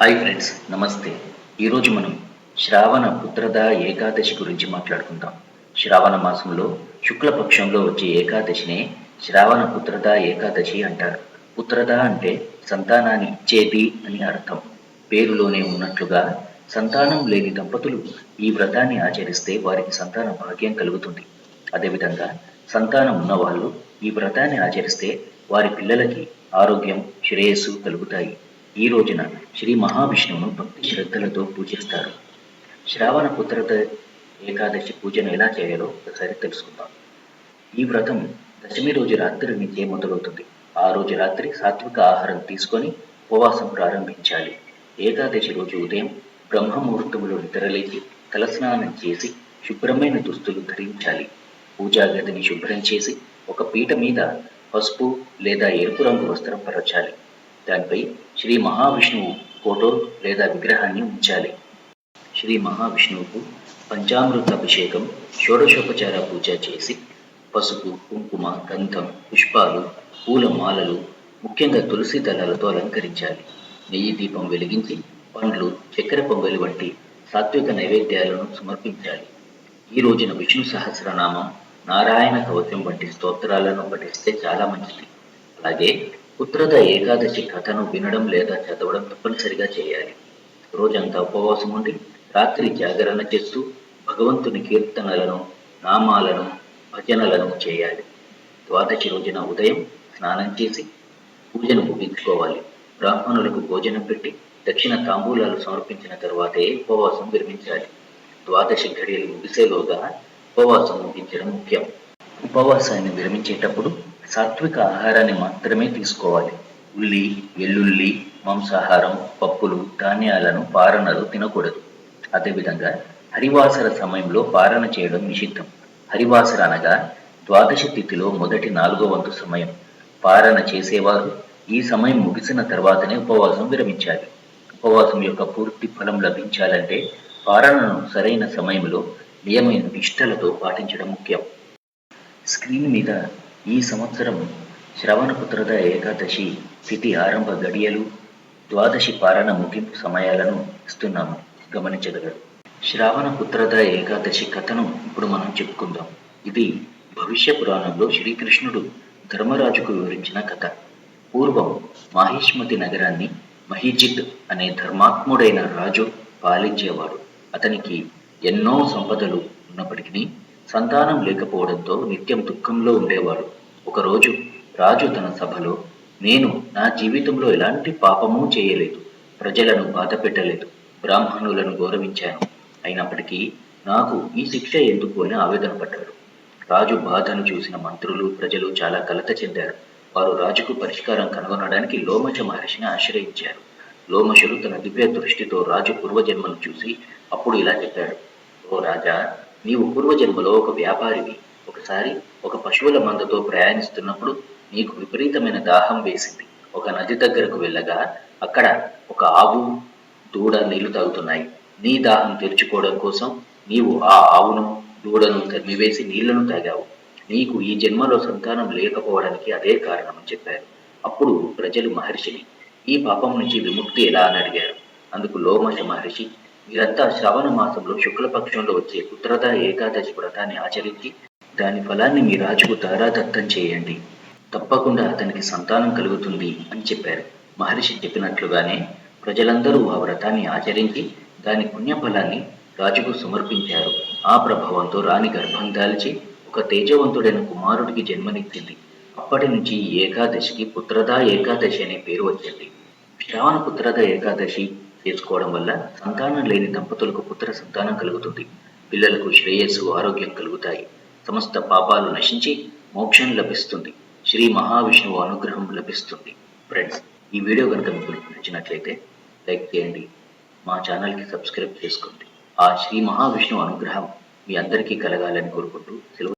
Hi friends నమస్తే. ఈరోజు మనం శ్రావణ పుత్రద ఏకాదశి గురించి మాట్లాడుకుందాం. శ్రావణ మాసంలో శుక్లపక్షంలో వచ్చే ఏకాదశినే శ్రావణ పుత్రద ఏకాదశి అంటారు. పుత్రద అంటే సంతానాన్ని ఇచ్చేది అని అర్థం. పేరులోనే ఉన్నట్లుగా సంతానం లేని దంపతులు ఈ వ్రతాన్ని ఆచరిస్తే వారికి సంతాన భాగ్యం కలుగుతుంది. అదేవిధంగా సంతానం ఉన్నవాళ్ళు ఈ వ్రతాన్ని ఆచరిస్తే వారి పిల్లలకి ఆరోగ్యం శ్రేయస్సు కలుగుతాయి. ఈ రోజున శ్రీ మహావిష్ణువును భక్తి శ్రద్ధలతో పూజిస్తారు. శ్రావణ పుత్రత ఏకాదశి పూజను ఎలా చేయాలో ఒకసారి తెలుసుకుందాం. ఈ వ్రతం దశమి రోజు రాత్రి నుంచే మొదలవుతుంది. ఆ రోజు రాత్రి సాత్విక ఆహారం తీసుకొని ఉపవాసం ప్రారంభించాలి. ఏకాదశి రోజు ఉదయం బ్రహ్మముహూర్తములో నిద్రలేచి తలస్నానం చేసి శుభ్రమైన దుస్తులు ధరించాలి. పూజా గదిని శుభ్రం చేసి ఒక పీట మీద పసుపు లేదా ఎరుపు రంగు వస్త్రం పరచాలి. దానిపై శ్రీ మహావిష్ణువు ఫోటో లేదా విగ్రహాన్ని ఉంచాలి. శ్రీ మహావిష్ణువుకు పంచామృత అభిషేకం షోడశోపచార పూజ చేసి పసుపు కుంకుమ గంధం పుష్పాలు పూల మాలలు ముఖ్యంగా తులసి దళాలతో అలంకరించాలి. నెయ్యి దీపం వెలిగించి పండ్లు చక్కెర పొంగలి వంటి సాత్విక నైవేద్యాలను సమర్పించాలి. ఈ రోజున విష్ణు సహస్రనామం నారాయణ కవచం వంటి స్తోత్రాలను పఠిస్తే చాలా మంచిది. అలాగే పుత్రద ఏకాదశి కథను వినడం లేదా చదవడం తప్పనిసరిగా చేయాలి. రోజంతా ఉపవాసం ఉండి రాత్రి జాగరణ చేస్తూ భగవంతుని కీర్తనలను నామాలను భజనలను చేయాలి. ద్వాదశి రోజున ఉదయం స్నానం చేసి పూజను ముగించుకోవాలి. బ్రాహ్మణులకు భోజనం పెట్టి దక్షిణ తాంబూలాలు సమర్పించిన తర్వాతే ఉపవాసం విరమించాలి. ద్వాదశి ఘడియలు ముగిసేలోగా ఉపవాసం ముగించడం ముఖ్యం. ఉపవాసాన్ని విరమించేటప్పుడు సాత్విక ఆహారాన్ని మాత్రమే తీసుకోవాలి. ఉల్లి వెల్లుల్లి మాంసాహారం పప్పులు ధాన్యాలను పారణలు తినకూడదు. అదేవిధంగా హరివాసర సమయంలో పారణ చేయడం నిషిద్ధం. హరివాసర అనగా ద్వాదశ తిథిలో మొదటి నాలుగో వంతు సమయం. పారణ చేసేవారు ఈ సమయం ముగిసిన తర్వాతనే ఉపవాసం విరమించాలి. ఉపవాసం యొక్క పూర్తి ఫలం లభించాలంటే పారణను సరైన సమయంలో నియమైన నిష్టలతో పాటించడం ముఖ్యం. స్క్రీన్ మీద ఈ సంవత్సరం శ్రవణపుత్రద ఏకాదశి తిథి ఆరంభ గడియలు ద్వాదశి పారణ ముగింపు సమయాలను ఇస్తున్నాము. గమనించగలరు శ్రావణ పుత్రద ఏకాదశి కథను ఇప్పుడు మనం చెప్పుకుందాం. ఇది భవిష్య పురాణంలో శ్రీకృష్ణుడు ధర్మరాజుకు వివరించిన కథ. పూర్వం మాహిష్మతి నగరాన్ని మహిజిత్ అనే ధర్మాత్ముడైన రాజు పాలించేవాడు. అతనికి ఎన్నో సంపదలు ఉన్నప్పటికీ సంతానం లేకపోవడంతో నిత్యం దుఃఖంలో ఉండేవాడు. ఒకరోజు రాజు తన సభలో నేను నా జీవితంలో ఎలాంటి పాపము చేయలేదు ప్రజలను బాధ పెట్టలేదు బ్రాహ్మణులను గౌరవించాను. అయినప్పటికీ నాకు ఈ శిక్ష ఎందుకు? అని ఆవేదన పడ్డాడు. రాజు బాధను చూసిన మంత్రులు ప్రజలు చాలా కలత చెందారు. వారు రాజుకు పరిష్కారం కనుగొనడానికి లోమశ మహర్షిని ఆశ్రయించారు. లోమశుడు తన దివ్య దృష్టితో రాజు పూర్వజన్మను చూసి అప్పుడు ఇలా చెప్పాడు ఓ రాజా నీవు పూర్వజన్మలో ఒక వ్యాపారివి. ఒకసారి ఒక పశువుల మందతో ప్రయాణిస్తున్నప్పుడు నీకు విపరీతమైన దాహం వేసింది. ఒక నది దగ్గరకు వెళ్ళగా అక్కడ ఒక ఆవు దూడ నీళ్ళు తాగుతున్నాయి. నీ దాహం తెరుచుకోవడం కోసం నీవు ఆ ఆవును దూడను తరిమివేసి నీళ్ళను తాగావు. నీకు ఈ జన్మలో సంతానం లేకపోవడానికి అదే కారణమని చెప్పారు. అప్పుడు ప్రజలు మహర్షిని ఈ పాపం నుంచి విముక్తి ఎలా అని అడిగారు. అందుకు లోమశ మహర్షి మీరంతా శ్రావణ మాసంలో శుక్లపక్షంలో వచ్చే పుత్రద ఏకాదశి వ్రతాన్ని ఆచరించి దాని ఫలాన్ని మీ రాజుకు దారాదత్తం చేయండి. తప్పకుండా అతనికి సంతానం కలుగుతుంది అని చెప్పారు. మహర్షి చెప్పినట్లుగానే ప్రజలందరూ ఆ వ్రతాన్ని ఆచరించి దాని పుణ్యఫలాన్ని రాజుకు సమర్పించారు. ఆ ప్రభావంతో రాణి గర్భం దాల్చి ఒక తేజవంతుడైన కుమారుడికి జన్మనిచ్చింది. అప్పటి నుంచి ఈ ఏకాదశికి పుత్రదా ఏకాదశి అనే పేరు వచ్చింది. శ్రావణ పుత్రద ఏకాదశి చేసుకోవడం వల్ల సంతానం లేని దంపతులకు పుత్ర సంతానం కలుగుతుంది. పిల్లలకు శ్రేయస్సు ఆరోగ్యం కలుగుతాయి. సమస్త పాపాలు నశించి మోక్షం లభిస్తుంది. శ్రీ మహావిష్ణువు అనుగ్రహం లభిస్తుంది. ఫ్రెండ్స్ ఈ వీడియో కనుక మీకు నచ్చినట్లయితే లైక్ చేయండి. మా ఛానల్కి సబ్స్క్రైబ్ చేసుకోండి. ఆ శ్రీ మహావిష్ణువు అనుగ్రహం మీ అందరికీ కలగాలని కోరుకుంటూ సెలవు